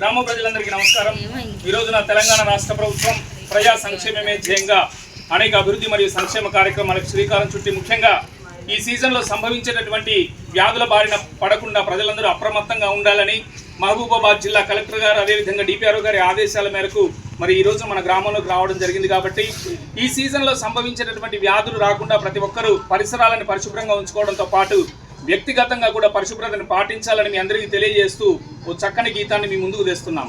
గ్రామ ప్రజలందరికీ నమస్కారం. ఈరోజు నా తెలంగాణ రాష్ట్ర ప్రభుత్వం ప్రజా సంక్షేమమే ధ్యేయంగా అనేక అభివృద్ధి మరియు సంక్షేమ కార్యక్రమాలకు శ్రీకారం చుట్టి ముఖ్యంగా ఈ సీజన్లో సంభవించేటటువంటి వ్యాధుల బారిన పడకుండా ప్రజలందరూ అప్రమత్తంగా ఉండాలని మహబూబాబాద్ జిల్లా కలెక్టర్ గారు అదేవిధంగా డిపిఆర్ఓ గారి ఆదేశాల మేరకు మరి ఈరోజు మన గ్రామంలోకి రావడం జరిగింది కాబట్టి ఈ సీజన్లో సంభవించేటటువంటి వ్యాధులు రాకుండా ప్రతి ఒక్కరూ పరిసరాలను పరిశుభ్రంగా ఉంచుకోవడంతో పాటు వ్యక్తిగతంగా కూడా పరిశుభ్రతను పాటించాలని మీ అందరికీ తెలియజేస్తూ ఓ చక్కని గీతాన్ని మీ ముందుకు తెస్తున్నాం.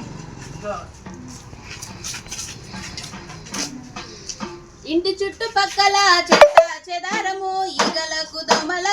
ఇంటి చుట్టుపక్కల చెత్త చెదారము ఈగలకు దొమల